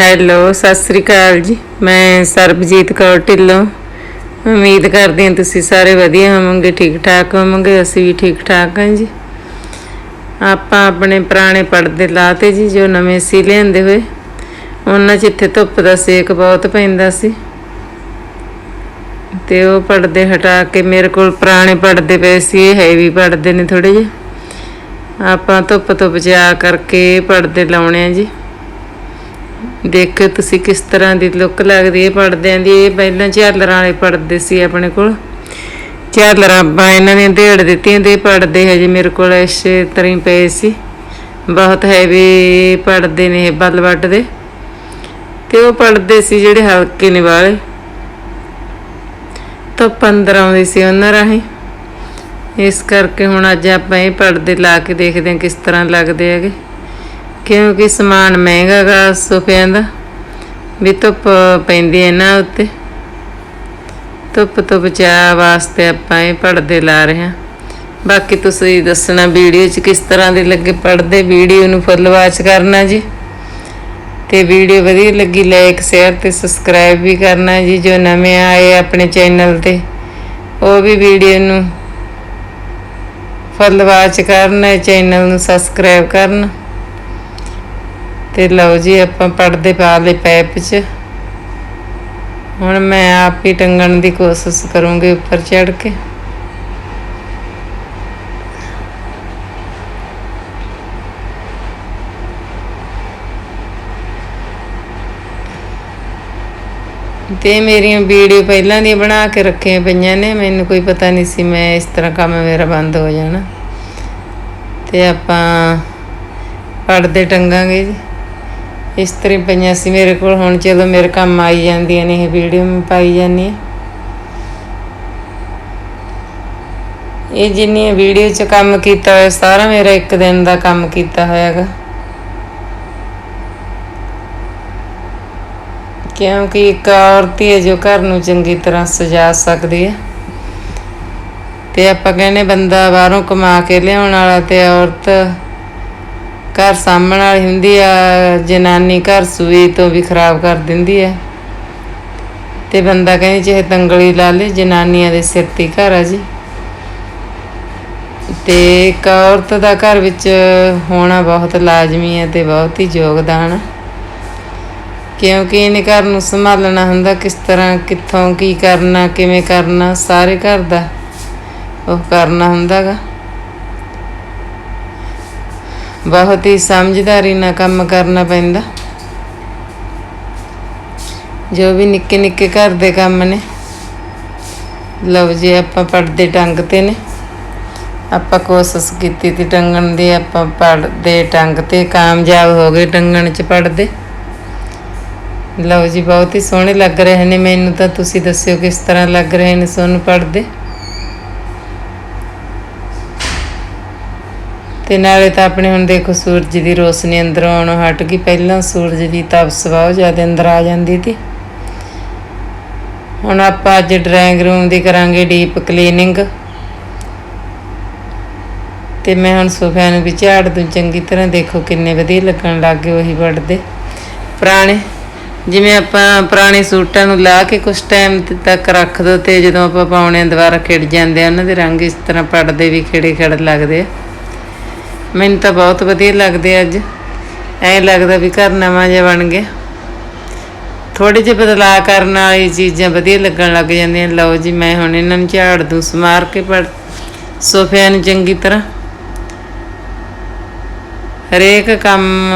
Hello Sat Sri ਅਕਾਲ ਜੀ। ਮੈਂ ਸਰਬਜੀਤ ਕੌਰ ਢਿੱਲੋਂ। ਉਮੀਦ ਕਰਦੀ ਹਾਂ ਤੁਸੀਂ ਸਾਰੇ ਵਧੀਆ ਹੋਵੋਗੇ, ਠੀਕ ਠਾਕ ਹੋਵੋਗੇ, ਅਸੀਂ ਵੀ ਠੀਕ ਠਾਕ ਹਾਂ ਜੀ। ਆਪਾਂ ਆਪਣੇ ਪੁਰਾਣੇ ਪਰਦੇ ਲਾਤੇ ਜੀ, ਜੋ ਨਵੇਂ ਸੀ ਲਿਆਂਦੇ ਹੋਏ। ਉਹਨਾਂ 'ਚ ਇੱਥੇ ਧੁੱਪ ਦਾ ਸੇਕ ਬਹੁਤ ਪੈਂਦਾ ਸੀ। ਤੇ ਉਹ ਪਰਦੇ ਹਟਾ ਕੇ ਮੇਰੇ ਕੋਲ ਪੁਰਾਣੇ ਪਰਦੇ ਪਏ ਸੀ, ਇਹ ਹੈਵੀ ਪਰਦੇ ਨੇ ਥੋੜੇ ਜਿਹੇ। ਆਪਾਂ ਧੁੱਪ ਤੋਂ ਬਚਾ ਕਰਕੇ ਪਰਦੇ ਲਾਉਣੇ ਆ ਜੀ। ਦੇਖੋ ਤੁਸੀਂ ਕਿਸ ਤਰ੍ਹਾਂ ਦੀ ਲੁੱਕ ਲੱਗਦੀ ਹੈ ਪਰਦਿਆਂ ਦੀ ਇਹ ਪਹਿਲਾਂ ਝਾਲਰਾਂ ਵਾਲੇ ਪਰਦੇ ਸੀ ਆਪਣੇ ਕੋਲ। ਝਾਲਰਾਂ ਆਪਾਂ ਇਹਨਾਂ ਨੇ ਢੇੜ ਦਿੱਤੀਆਂ ਤੇ ਇਹ ਹਜੇ ਮੇਰੇ ਕੋਲ ਇਸੇ ਤਰ੍ਹਾਂ ਹੀ ਪਏ ਸੀ। ਬਹੁਤ ਹੈਵੀ ਪੜਦੇ ਨੇ ਇਹ ਬਲਵੱਟ ਦੇ। ਤੇ ਉਹ ਪੜਦੇ ਸੀ ਜਿਹੜੇ ਹਲਕੇ ਨੇ ਵਾਲੇ। ਤਾਂ 15 ਆਉਂਦੇ ਸੀ ਉਹਨਾਂ ਰਾਹੀਂ। ਇਸ ਕਰਕੇ ਹੁਣ ਅੱਜ ਆਪਾਂ ਇਹ ਪੜਦੇ ਲਾ ਕੇ ਦੇਖਦੇ ਹਾਂ ਕਿਸ ਤਰ੍ਹਾਂ ਲੱਗਦੇ ਹੈਗੇ। ਕਿਉਂਕਿ ਸਮਾਨ ਮਹਿੰਗਾ ਗਾ ਸੋਫਿਆਂ ਦਾ। ਵੀ ਧੁੱਪ ਪੈਂਦੀ ਹੈ ਨਾ ਉੱਤੇ। ਧੁੱਪ ਤੋਂ ਬਚਾਅ ਵਾਸਤੇ ਆਪਾਂ ਇਹ ਪਰਦੇ ਲਾ ਰਹੇ ਹਾਂ। ਬਾਕੀ ਤੁਸੀਂ ਦੱਸਣਾ ਵੀਡੀਓ 'ਚ ਕਿਸ ਤਰ੍ਹਾਂ ਦੇ ਲੱਗੇ ਪਰਦੇ, ਵੀਡੀਓ ਨੂੰ ਫੁੱਲ ਵਾਚ ਕਰਨਾ ਜੀ। ਤੇ ਵੀਡੀਓ ਵਧੀਆ ਲੱਗੀ ਲਾਈਕ ਸ਼ੇਅਰ ਤੇ ਸਬਸਕ੍ਰਾਈਬ ਵੀ ਕਰਨਾ ਜੀ, ਜੋ ਨਵੇਂ ਆਏ ਆਪਣੇ ਚੈਨਲ ਤੇ। ਉਹ ਵੀ ਵੀਡੀਓ ਨੂੰ ਫੁੱਲ ਵਾਚ ਕਰਨ ਚੈਨਲ ਨੂੰ ਸਬਸਕ੍ਰਾਈਬ ਕਰਨ। ਤੇ ਲਓ ਜੀ ਆਪਾਂ ਪੜਦੇ ਪਾ ਲਏ ਪੈਪ 'ਚ। ਹੁਣ ਮੈਂ ਆਪ ਹੀ ਟੰਗਣ ਦੀ ਕੋਸ਼ਿਸ਼ ਕਰੂੰਗੀ ਉੱਪਰ ਚੜ ਕੇ। ਤੇ ਮੇਰੀਆਂ ਵੀਡੀਓ ਪਹਿਲਾਂ ਦੀਆਂ ਬਣਾ ਕੇ ਰੱਖੀਆਂ ਪਈਆਂ ਨੇ, ਮੈਨੂੰ ਕੋਈ ਪਤਾ ਨਹੀਂ ਸੀ ਮੈਂ ਇਸ ਤਰ੍ਹਾਂ ਕੰਮ ਮੇਰਾ ਬੰਦ ਹੋ ਜਾਣਾ। ਤੇ ਆਪਾਂ ਪੜਦੇ ਟੰਗਾਂਗੇ ਜੀ। ਇਸ ਤਰ੍ਹਾਂ ਪਈਆਂ ਸੀ ਮੇਰੇ ਕੋਲ, ਹੁਣ ਚਲੋ ਮੇਰੇ ਕੰਮ ਆਈ ਜਾਂਦੀਆਂ ਨੇ, ਇਹ ਵੀਡੀਓ ਮੈਂ ਪਾਈ ਜਾਂਦੀ ਹਾਂ। ਇਹ ਜਿੰਨੀਆਂ ਵੀਡੀਓ 'ਚ ਕੰਮ ਕੀਤਾ ਹੋਇਆ, ਸਾਰਾ ਮੇਰਾ ਇੱਕ ਦਿਨ ਦਾ ਕੰਮ ਕੀਤਾ ਹੋਇਆਗਾ। ਕਿਉਂਕਿ ਇੱਕ ਔਰਤ ਹੀ ਹੈ ਜੋ ਘਰ ਨੂੰ ਚੰਗੀ ਤਰ੍ਹਾਂ ਸਜਾ ਸਕਦੀ ਹੈ। ਤੇ ਆਪਾਂ ਕਹਿੰਦੇ ਬੰਦਾ ਬਾਹਰੋਂ ਕਮਾ ਕੇ ਲਿਆਉਣ ਵਾਲਾ ਤੇ ਔਰਤ ਘਰ ਸਾਂਭਣ ਵਾਲੀ ਹੁੰਦੀ ਆ, ਜਨਾਨੀ ਘਰ ਸੂਈ ਤੋਂ ਵੀ ਖਰਾਬ ਕਰ ਦਿੰਦੀ ਹੈ ਤੇ ਬੰਦਾ ਕਹਿੰਦੀ ਚਾਹੇ ਤੰਗਲੀ ਲਾ ਲੇ, ਜਨਾਨੀਆਂ ਦੇ ਸਿਰ ਤੇ ਘਰ ਆ ਜੀ। ਤੇ ਇੱਕ ਔਰਤ ਦਾ ਘਰ ਵਿੱਚ ਹੋਣਾ ਬਹੁਤ ਲਾਜ਼ਮੀ ਹੈ ਤੇ ਬਹੁਤ ਹੀ ਯੋਗਦਾਨ ਹੈ ਕਿਉਂਕਿ ਇਹਨੇ ਘਰ ਨੂੰ ਸੰਭਾਲਣਾ ਹੁੰਦਾ, ਕਿਸ ਤਰ੍ਹਾਂ, ਕਿੱਥੋਂ, ਕੀ ਕਰਨਾ, ਕਿਵੇਂ ਕਰਨਾ, ਸਾਰੇ ਘਰ ਦਾ ਉਹ ਕਰਨਾ ਹੁੰਦਾਗਾ। ਬਹੁਤ ਹੀ ਸਮਝਦਾਰੀ ਨਾਲ ਕੰਮ ਕਰਨਾ ਪੈਂਦਾ। ਜੋ ਵੀ ਨਿੱਕੇ ਨਿੱਕੇ ਘਰ ਦੇ ਕੰਮ ਨੇ, ਲਓ ਜੀ ਆਪਾਂ ਪਰਦੇ ਟੰਗਤੇ ਨੇ। ਆਪਾਂ ਕੋਸ਼ਿਸ਼ ਕੀਤੀ ਤੀ ਟੰਗਣ ਦੀ, ਆਪਾਂ ਪਰਦੇ ਟੰਗ ਤੇ ਕਾਮਯਾਬ ਹੋ ਗਏ ਟੰਗਣ ਚ ਪਰਦੇ। ਲਓ ਜੀ ਬਹੁਤ ਹੀ ਸੋਹਣੇ ਲੱਗ ਰਹੇ ਨੇ, ਮੈਨੂੰ ਤਾਂ ਤੁਸੀਂ ਦੱਸਿਓ ਕਿਸ ਤਰ੍ਹਾਂ ਲੱਗ ਰਹੇ ਨੇ ਸੋਨੂੰ ਪੜਦੇ ਤੇ ਨਾਲੇ ਤਾਂ ਆਪਣੇ ਹੁਣ ਦੇਖੋ ਸੂਰਜ ਦੀ ਰੋਸ਼ਨੀ ਅੰਦਰੋਂ ਆਉਣੋਂ ਹਟ ਗਈ। ਪਹਿਲਾਂ ਸੂਰਜ ਦੀ ਤਪਸ ਬਹੁਤ ਜ਼ਿਆਦਾ ਅੰਦਰ ਆ ਜਾਂਦੀ ਸੀ ਹੁਣ ਆਪਾਂ ਅੱਜ ਡਰਾਇੰਗ ਰੂਮ ਦੀ ਕਰਾਂਗੇ ਡੀਪ ਕਲੀਨਿੰਗ ਤੇ ਮੈਂ ਹੁਣ ਸੋਫਿਆਂ ਨੂੰ ਵੀ ਝਾੜ ਦੂੰ, ਚੰਗੀ ਤਰ੍ਹਾਂ ਦੇਖੋ ਕਿੰਨੇ ਵਧੀਆ ਲੱਗਣ ਲੱਗ ਗਏ ਉਹੀ ਪੜਦੇ ਪੁਰਾਣੇ, ਜਿਵੇਂ ਆਪਾਂ ਪੁਰਾਣੇ ਸੂਟਾਂ ਨੂੰ ਲਾ ਕੇ ਕੁਝ ਟਾਈਮ ਤੱਕ ਰੱਖ ਦੋ ਤੇ ਜਦੋਂ ਆਪਾਂ ਪਾਉਣੇ ਆ ਦੁਬਾਰਾ ਖਿੜ ਜਾਂਦੇ ਆ, ਉਹਨਾਂ ਦੇ ਰੰਗ ਇਸ ਤਰ੍ਹਾਂ ਪੜਦੇ ਵੀ ਖਿੜੇ ਖੜ ਲੱਗਦੇ ਆ। ਮੈਨੂੰ ਤਾਂ ਬਹੁਤ ਵਧੀਆ ਲੱਗਦੇ ਅੱਜ। ਐਂ ਲੱਗਦਾ ਵੀ ਘਰ ਨਵਾਂ ਜਿਹਾ ਬਣ ਗਿਆ। ਥੋੜੇ ਜਿਹੇ ਬਦਲਾਅ ਕਰਨ ਵਾਲੀ ਚੀਜ਼ਾਂ ਵਧੀਆ ਲੱਗਣ ਲੱਗ ਜਾਂਦੀਆਂ। ਲਓ ਜੀ, ਮੈਂ ਹੁਣ ਇਹਨਾਂ ਨੂੰ ਝਾੜ ਦੂੰ, ਸਮਾਰ ਕੇ ਪੜ ਸੋਫਿਆਂ ਨੂੰ ਚੰਗੀ ਤਰ੍ਹਾਂ। ਹਰੇਕ ਕੰਮ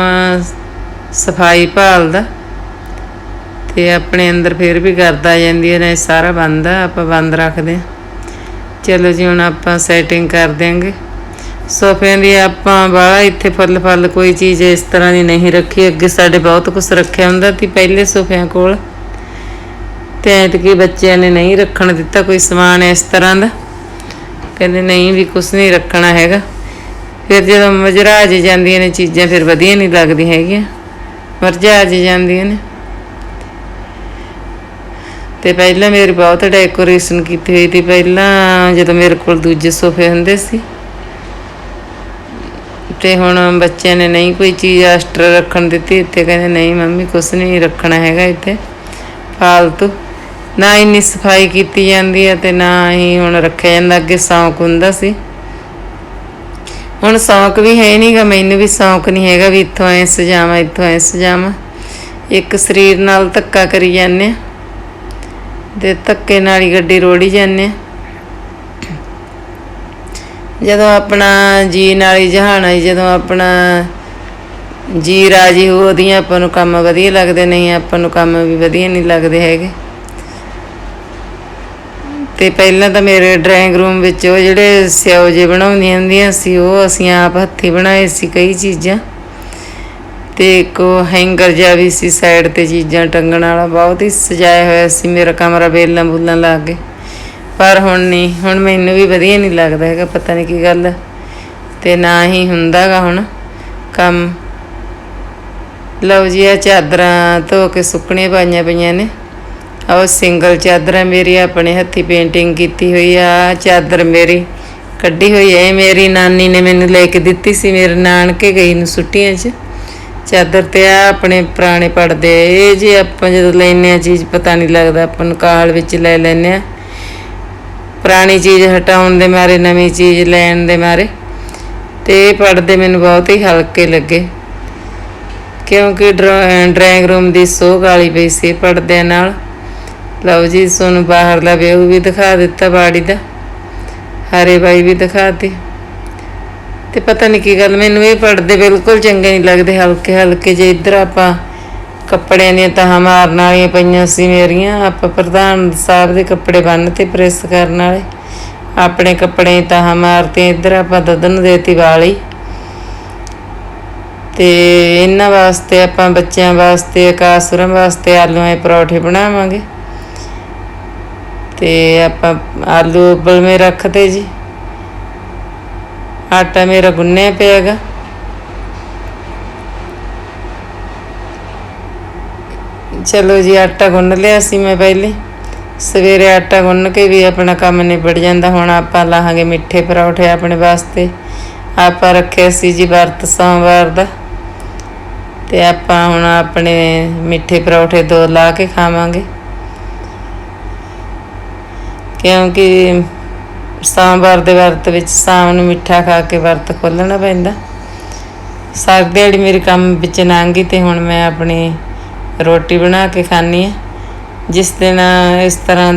ਸਫ਼ਾਈ ਭਾਲਦਾ ਤੇ ਆਪਣੇ ਅੰਦਰ ਫਿਰ ਵੀ ਕਰਦਾ ਆ ਜਾਂਦੀ ਹੈ, ਨਾ ਇਹ ਸਾਰਾ ਬੰਦ ਆ, ਆਪਾਂ ਬੰਦ ਰੱਖਦੇ ਹਾਂ। ਚਲੋ ਜੀ, ਹੁਣ ਆਪਾਂ ਸੈਟਿੰਗ ਕਰ ਦਿਆਂਗੇ। ਸੋਫਿਆਂ ਦੀ ਆਪਾਂ ਬਾਹਲਾ ਇੱਥੇ ਫਲ ਫਲ ਕੋਈ ਚੀਜ਼ ਇਸ ਤਰ੍ਹਾਂ ਦੀ ਨਹੀਂ ਰੱਖੀ। ਅੱਗੇ ਸਾਡੇ ਬਹੁਤ ਕੁਝ ਰੱਖਿਆ ਹੁੰਦਾ ਸੀ ਪਹਿਲੇ ਸੋਫਿਆਂ ਕੋਲ। ਤੇ ਐਤਕੀ ਬੱਚਿਆਂ ਨੇ ਨਹੀਂ ਰੱਖਣ ਦਿੱਤਾ ਕੋਈ ਸਮਾਨ ਇਸ ਤਰ੍ਹਾਂ ਦਾ। ਕਹਿੰਦੇ ਨਹੀਂ ਵੀ ਕੁਝ ਨਹੀਂ ਰੱਖਣਾ ਹੈਗਾ। ਫਿਰ ਜਦੋਂ ਮਜ਼ਰਾ ਮਜਰਾਜ ਜਾਂਦੀਆਂ ਨੇ ਚੀਜ਼ਾਂ ਫਿਰ ਵਧੀਆ ਨਹੀਂ ਲੱਗਦੀਆਂ ਹੈਗੀਆਂ। ਮਰਜਾਜ ਜਾਂਦੀਆਂ ਨੇ। ਤੇ ਪਹਿਲਾਂ ਮੇਰੀ ਬਹੁਤ ਡੈਕੋਰੇਸ਼ਨ ਕੀਤੀ ਹੋਈ ਸੀ। ਪਹਿਲਾਂ ਜਦੋਂ ਮੇਰੇ ਕੋਲ ਦੂਜੇ ਸੋਫੇ ਹੁੰਦੇ ਸੀ। ਤੇ ਹੁਣ ਬੱਚਿਆਂ ਨੇ ਨਹੀਂ ਕੋਈ ਚੀਜ਼ ਐਕਸਟਰਾ ਰੱਖਣ ਦਿੱਤੀ, ਇੱਥੇ ਕਹਿੰਦੇ ਨਹੀਂ ਮੰਮੀ ਕੁਛ ਨਹੀਂ ਰੱਖਣਾ ਹੈਗਾ ਇੱਥੇ। ਫਾਲਤੂ। ਨਾ ਇੰਨੀ ਸਫ਼ਾਈ ਕੀਤੀ ਜਾਂਦੀ ਹੈ ਤੇ ਨਾ ਹੀ ਹੁਣ ਰੱਖਿਆ ਜਾਂਦਾ, ਅੱਗੇ ਸ਼ੌਂਕ ਹੁੰਦਾ ਸੀ। ਹੁਣ ਸ਼ੌਂਕ ਵੀ ਹੈ ਨਹੀਂਗਾ ਮੈਨੂੰ ਵੀ ਸ਼ੌਂਕ ਨਹੀਂ ਹੈਗਾ ਵੀ ਇੱਥੋਂ ਐ ਸਜਾਵਾਂ, ਇੱਥੋਂ ਐ ਸਜਾਵਾਂ। ਇੱਕ ਸਰੀਰ ਨਾਲ ਧੱਕਾ ਕਰੀ ਜਾਂਦੇ ਆ। ਤੇ ਧੱਕੇ ਨਾਲ ਹੀ ਗੱਡੀ ਰੋੜੀ ਜਾਂਦੇ ਆ। ਜਦੋਂ ਆਪਣਾ ਜੀ ਨਾਲੀ ਹੀ ਜਹਾਨ ਜਦੋਂ ਆਪਣਾ ਜੀ ਰਾਜੀ ਹੋ, ਉਹਦੀਆਂ ਆਪਾਂ ਨੂੰ ਕੰਮ ਵਧੀਆ ਲੱਗਦੇ, ਨਹੀਂ ਆਪਾਂ ਨੂੰ ਕੰਮ ਵੀ ਵਧੀਆ ਨਹੀਂ ਲੱਗਦੇ ਹੈਗੇ। ਤੇ ਪਹਿਲਾਂ ਤਾਂ ਮੇਰੇ ਡਰਾਇੰਗ ਰੂਮ ਵਿੱਚ ਉਹ ਜਿਹੜੇ ਸਿਓ ਜੇ ਬਣਾਉਂਦੀਆਂ ਹੁੰਦੀਆਂ ਸੀ, ਉਹ ਅਸੀਂ ਆਪ ਹੱਥੀ ਬਣਾਏ ਸੀ ਕਈ ਚੀਜ਼ਾਂ। ਤੇ ਇੱਕ ਉਹ ਹੈਂਗਰ ਜਿਹਾ ਵੀ ਸੀ ਸਾਈਡ ਤੇ ਚੀਜ਼ਾਂ ਟੰਗਣ ਵਾਲਾ, ਬਹੁਤ ਹੀ ਸਜਾਇਆ ਹੋਇਆ ਸੀ, ਮੇਰਾ ਕਮਰਾ ਬੇਲਾਂ ਬੁੱਲਾਂ ਲਾ ਕੇ। ਪਰ ਹੁਣ ਨਹੀਂ ਹੁਣ ਮੈਨੂੰ ਵੀ ਵਧੀਆ ਨਹੀਂ ਲੱਗਦਾ ਹੈਗਾ, ਪਤਾ ਨਹੀਂ ਕੀ ਗੱਲ। ਹੈ। ਤੇ ਨਾ ਹੀ ਹੁੰਦਾਗਾ ਹੁਣ ਕੰਮ। ਲਓ ਜੀ ਇਹ ਚਾਦਰਾਂ ਧੋ ਕੇ ਸੁੱਕਣੀਆਂ ਪਾਈਆਂ ਪਈਆਂ ਨੇ। ਉਹ ਸਿੰਗਲ ਚਾਦਰਾਂ ਮੇਰੀ ਆਪਣੇ ਹੱਥੀ ਪੇਂਟਿੰਗ ਕੀਤੀ ਹੋਈ ਆ ਚਾਦਰ ਮੇਰੀ ਕੱਢੀ ਹੋਈ ਹੈ ਇਹ ਮੇਰੀ ਨਾਨੀ ਨੇ ਮੈਨੂੰ ਲੈ ਕੇ ਦਿੱਤੀ ਸੀ, ਮੇਰੇ ਨਾਨਕੇ ਗਈ ਨੂੰ ਛੁੱਟੀਆਂ 'ਚ। ਚਾਦਰ ਤੇ ਆ ਆਪਣੇ ਪੁਰਾਣੇ ਪੜਦੇ ਇਹ ਜੇ ਆਪਾਂ ਜਦੋਂ ਲੈਨੇ ਆ ਚੀਜ਼, ਪਤਾ ਨਹੀਂ ਲੱਗਦਾ, ਆਪਾਂ ਨੂੰ ਕਾਲ ਵਿੱਚ ਲੈ ਲੈਨੇ ਆ ਪੁਰਾਣੀ ਚੀਜ਼ ਹਟਾਉਣ ਦੇ ਮਾਰੇ, ਨਵੀਂ ਚੀਜ਼ ਲੈਣ ਦੇ ਮਾਰੇ। ਤੇ ਇਹ ਪੜਦੇ ਮੈਨੂੰ ਬਹੁਤ ਹੀ ਹਲਕੇ ਲੱਗੇ। ਕਿਉਂਕਿ ਡਰਾਇੰਗ ਰੂਮ ਦੀ ਸੋਹ ਗਾਲੀ ਪਈ ਸੀ ਪੜਦਿਆਂ ਨਾਲ। ਲਓ ਜੀ ਤੁਹਾਨੂੰ ਬਾਹਰਲਾ ਵਿਊ ਵੀ ਦਿਖਾ ਦਿੱਤਾ ਬਾੜੀ ਦਾ। ਹਰੇ ਬਾਈ ਵੀ ਦਿਖਾਤੀ ਤੇ ਪਤਾ ਨਹੀਂ ਕੀ ਗੱਲ, ਮੈਨੂੰ ਇਹ ਪੜਦੇ ਬਿਲਕੁਲ ਚੰਗੇ ਨਹੀਂ ਲੱਗਦੇ ਹਲਕੇ ਹਲਕੇ ਜੇ ਇੱਧਰ ਆਪਾਂ ਕੱਪੜਿਆਂ ਦੀਆਂ ਤਹਾਂ ਮਾਰਨ ਵਾਲੀਆਂ ਪਈਆਂ ਸੀ ਮੇਰੀਆਂ। ਆਪਾਂ ਪ੍ਰਧਾਨ ਸਾਹਿਬ ਦੇ ਕੱਪੜੇ ਬੰਨ ਤੇ ਪ੍ਰੈਸ ਕਰਨ ਵਾਲੇ। ਆਪਣੇ ਕੱਪੜੇ ਤਹਾਂ ਮਾਰਤੇ ਇੱਧਰ ਆਪਾਂ ਦਦਨ ਦੇਤੀ ਵਾਲੀ ਤੇ ਇਹਨਾਂ ਵਾਸਤੇ, ਆਪਾਂ ਬੱਚਿਆਂ ਵਾਸਤੇ ਆਕਾਸੁਰਾਂ ਵਾਸਤੇ ਆਲੂਆਂ ਦੇ ਪਰੌਠੇ ਬਣਾਵਾਂਗੇ। ਤੇ ਆਪਾਂ ਆਲੂ ਉਬਲ ਮੇ ਰੱਖਤੇ ਜੀ। ਆਟਾ ਮੇਰਾ ਗੁੰਨਿਆ ਪਿਆਗਾ ਚਲੋ ਜੀ, ਆਟਾ ਗੁੰਨ ਲਿਆ ਸੀ ਮੈਂ ਪਹਿਲੇ। ਸਵੇਰੇ ਆਟਾ ਗੁੰਨ ਕੇ ਵੀ ਆਪਣਾ ਕੰਮ ਨਿਬੜ ਜਾਂਦਾ। ਹੁਣ ਆਪਾਂ ਲਾਹਾਂਗੇ ਮਿੱਠੇ ਪਰੌਠੇ ਆਪਣੇ ਵਾਸਤੇ। ਆਪਾਂ ਰੱਖਿਆ ਸੀ ਜੀ ਵਰਤ ਸੋਮਵਾਰ ਦਾ। ਤੇ ਆਪਾਂ ਹੁਣ ਆਪਣੇ ਮਿੱਠੇ ਪਰੌਠੇ ਦੋ ਲਾ ਕੇ ਖਾਵਾਂਗੇ। ਕਿਉਂਕਿ ਸੋਮਵਾਰ ਦੇ ਵਰਤ ਵਿੱਚ ਸ਼ਾਮ ਨੂੰ ਮਿੱਠਾ ਖਾ ਕੇ ਵਰਤ ਖੋਲਣਾ ਪੈਂਦਾ। ਸਾਰੀ ਵਾਲੀ ਮੇਰੇ ਕੰਮ ਵਿੱਚ ਲੰਘ ਗਈ ਤੇ ਹੁਣ ਮੈਂ ਆਪਣੀ ਰੋਟੀ ਬਣਾ ਕੇ ਖਾਣੀ ਆ ਜਿਸ ਦਿਨ ਇਸ ਤਰ੍ਹਾਂ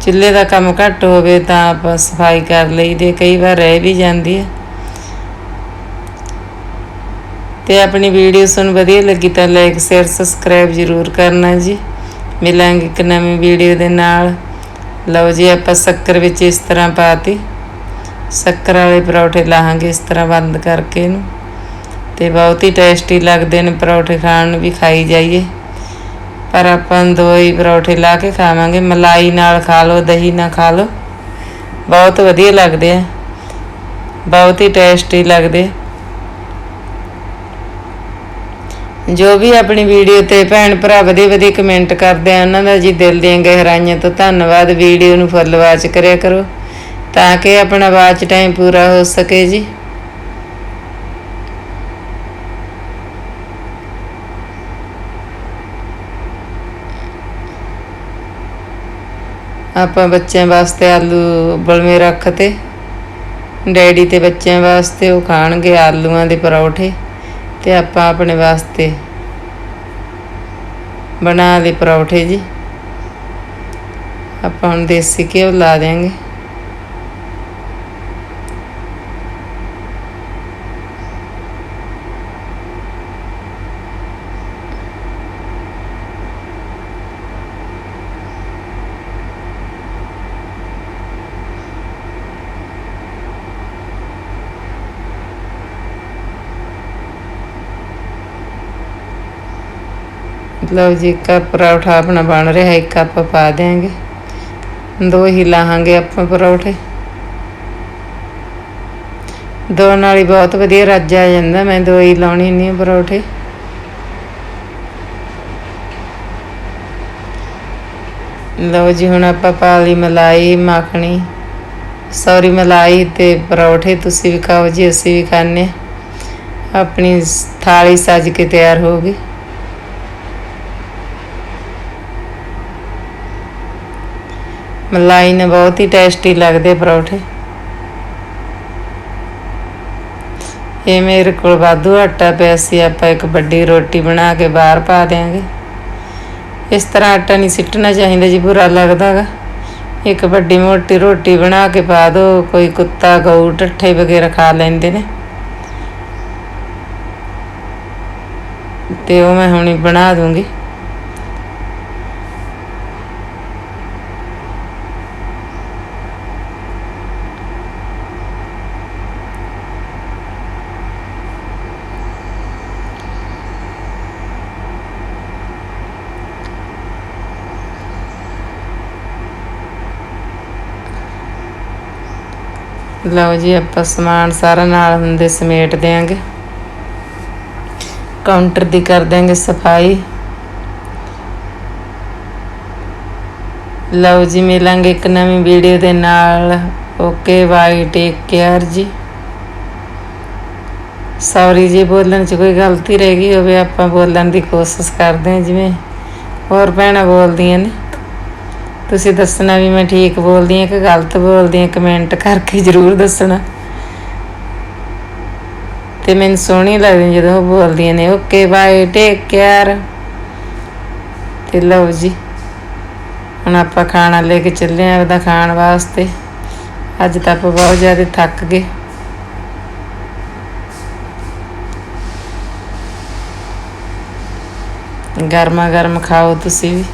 ਚੁੱਲ੍ਹੇ ਦਾ ਕੰਮ ਘੱਟ ਹੋਵੇ ਤਾਂ ਆਪਾਂ ਸਫ਼ਾਈ ਕਰ ਲਈਦੇ ਕਈ ਵਾਰ ਰਹਿ ਵੀ ਜਾਂਦੀ ਹੈ। ਤੇ ਆਪਣੀ ਵੀਡੀਓ ਤੁਹਾਨੂੰ ਵਧੀਆ ਲੱਗੀ ਤਾਂ ਲਾਈਕ ਸ਼ੇਅਰ ਸਬਸਕ੍ਰਾਈਬ ਜ਼ਰੂਰ ਕਰਨਾ ਜੀ। ਮਿਲਾਂਗੇ ਇੱਕ ਨਵੀਂ ਵੀਡੀਓ ਦੇ ਨਾਲ। ਲਓ ਜੀ, ਆਪਾਂ ਸ਼ੱਕਰ ਵਿੱਚ ਇਸ ਤਰ੍ਹਾਂ ਪਾਤੀ ਸ਼ੱਕਰ ਵਾਲੇ ਪਰੌਠੇ ਲਾਹਾਂਗੇ ਇਸ ਤਰ੍ਹਾਂ ਬੰਦ ਕਰਕੇ ਇਹਨੂੰ। ਤੇ ਬਹੁਤ ਹੀ ਟੇਸਟੀ ਲੱਗਦੇ ਨੇ ਪਰੌਠੇ ਖਾਣ ਨੂੰ, ਵੀ ਖਾਈ ਜਾਈਏ। ਪਰ ਆਪਾਂ ਦੋ ਹੀ ਪਰੌਠੇ ਲਾ ਕੇ ਖਾਵਾਂਗੇ। ਮਲਾਈ ਨਾਲ ਖਾ ਲਓ, ਦਹੀਂ ਨਾਲ ਖਾ ਲਓ। ਬਹੁਤ ਵਧੀਆ ਲੱਗਦੇ ਆ। ਬਹੁਤ ਹੀ ਟੇਸਟੀ ਲੱਗਦੇ ਜੋ ਵੀ ਆਪਣੀ ਵੀਡੀਓ ਤੇ ਭੈਣ ਭਰਾ ਵਧੀਆ ਵਧੀਆ ਕਮੈਂਟ ਕਰਦੇ ਆ, ਉਹਨਾਂ ਦਾ ਜੀ ਦਿਲ ਦੀਆਂ ਗਹਿਰਾਈਆਂ ਤੋਂ ਧੰਨਵਾਦ। ਵੀਡੀਓ ਨੂੰ ਫੁੱਲ ਵਾਚ ਕਰਿਆ ਕਰੋ, ਤਾਂ ਕਿ ਆਪਣਾ ਵਾਚ ਟਾਈਮ ਪੂਰਾ ਹੋ ਸਕੇ ਜੀ। ਆਪਾਂ ਬੱਚਿਆਂ ਵਾਸਤੇ ਆਲੂ ਉਬਲਵੇਂ ਰੱਖਤੇ। ਡੈਡੀ ਤੇ ਬੱਚਿਆਂ ਵਾਸਤੇ ਉਹ ਖਾਣਗੇ ਆਲੂਆਂ ਦੇ ਪਰੌਠੇ ਤੇ ਆਪਾਂ ਆਪਣੇ ਵਾਸਤੇ ਬਣਾ ਲਈ ਪਰੌਠੇ ਜੀ। ਆਪਾਂ ਹੁਣ ਦੇਸੀ ਘਿਓ ਲਾ ਦੇਾਂਗੇ ਲਓ ਜੀ, ਇੱਕ ਕੱਪ ਪਰੌਠਾ ਆਪਣਾ ਬਣ ਰਿਹਾ, ਇੱਕ ਕੱਪ ਪਾ ਦਿਆਂਗੇ। ਦੋ ਹੀ ਲਾਹਾਂਗੇ ਆਪਾਂ ਪਰੌਠੇ। ਦੋ ਨਾਲ ਹੀ ਬਹੁਤ ਵਧੀਆ ਰੱਜ ਆ ਜਾਂਦਾ, ਮੈਂ ਦੋ ਹੀ ਲਾਉਣੀ ਨਹੀਂ ਪਰੌਠੇ। ਲਓ ਜੀ, ਹੁਣ ਆਪਾਂ ਪਾ ਲਈ ਮਲਾਈ, ਮੱਖਣੀ। ਸੌਰੀ, ਮਲਾਈ ਤੇ ਪਰੌਠੇ, ਤੁਸੀਂ ਵੀ ਖਾਓ ਜੀ, ਅਸੀਂ ਵੀ ਖਾਣੇ ਹਾਂ। ਆਪਣੀ ਥਾਲੀ ਸੱਜ ਕੇ ਤਿਆਰ ਹੋ ਗਈ। ਮਲਾਈ ਨੇ ਬਹੁਤ ਹੀ ਟੇਸਟੀ ਲੱਗਦੇ ਪਰੌਠੇ। ਇਹ ਮੇਰੇ ਕੋਲ ਵਾਧੂ ਆਟਾ ਪਿਆ ਸੀ, ਆਪਾਂ ਇੱਕ ਵੱਡੀ ਰੋਟੀ ਬਣਾ ਕੇ ਬਾਹਰ ਪਾ ਦਿਆਂਗੇ। ਇਸ ਤਰ੍ਹਾਂ ਆਟਾ ਨਹੀਂ ਸਿੱਟਣਾ ਚਾਹੀਦਾ ਜੀ, ਬੁਰਾ ਲੱਗਦਾ ਗਾ। ਇੱਕ ਵੱਡੀ ਮੋਟੀ ਰੋਟੀ ਬਣਾ ਕੇ ਪਾ ਦਿਓ ਕੋਈ ਕੁੱਤਾ, ਗਊ, ਟੱਠੇ ਵਗੈਰਾ ਖਾ ਲੈਂਦੇ ਨੇ। ਤੇ ਉਹ ਮੈਂ ਹੁਣੀ ਬਣਾ ਦੂੰਗੀ। ਲਓ ਜੀ, ਆਪਾਂ ਸਮਾਨ ਸਾਰਾ ਨਾਲ ਹੁੰਦੇ ਸਮੇਟ ਦਿਆਂਗੇ। ਕਾਊਂਟਰ ਦੀ ਕਰ ਦਿਆਂਗੇ ਸਫ਼ਾਈ। ਲਓ ਜੀ, ਮਿਲਾਂਗੇ ਇੱਕ ਨਵੀਂ ਵੀਡੀਓ ਦੇ ਨਾਲ। ਓਕੇ, ਬਾਈ, ਟੇਕ ਕੇਅਰ ਜੀ। ਸੌਰੀ ਜੀ, ਬੋਲਣ 'ਚ ਕੋਈ ਗਲਤੀ ਰਹਿ ਗਈ ਹੋਵੇ, ਆਪਾਂ ਬੋਲਣ ਦੀ ਕੋਸ਼ਿਸ਼ ਕਰਦੇ ਹਾਂ ਜਿਵੇਂ। ਹੋਰ ਭੈਣਾਂ ਬੋਲਦੀਆਂ ਨੇ। ਤੁਸੀਂ ਦੱਸਣਾ ਵੀ ਮੈਂ ਠੀਕ ਬੋਲਦੀ ਹਾਂ ਕਿ ਗਲਤ ਬੋਲਦੀ ਹਾਂ? ਕਮੈਂਟ ਕਰਕੇ ਜ਼ਰੂਰ ਦੱਸਣਾ। ਤੇ ਮੈਨੂੰ ਸੋਹਣੀ ਲੱਗਦੀ ਜਦੋਂ ਉਹ ਬੋਲਦੀਆਂ ਨੇ, ਓਕੇ ਬਾਏ ਟੇਕ ਕੇਅਰ ਤੇ ਲਓ ਜੀ, ਹੁਣ ਆਪਾਂ ਖਾਣਾ ਲੈ ਕੇ ਚੱਲੇ ਆਂ ਉਹਦਾ ਖਾਣ ਵਾਸਤੇ। ਅੱਜ ਤਾਂ ਆਪਾਂ ਬਹੁਤ ਜ਼ਿਆਦਾ ਥੱਕ ਗਏ। ਗਰਮਾ ਗਰਮ ਖਾਓ ਤੁਸੀਂ ਵੀ।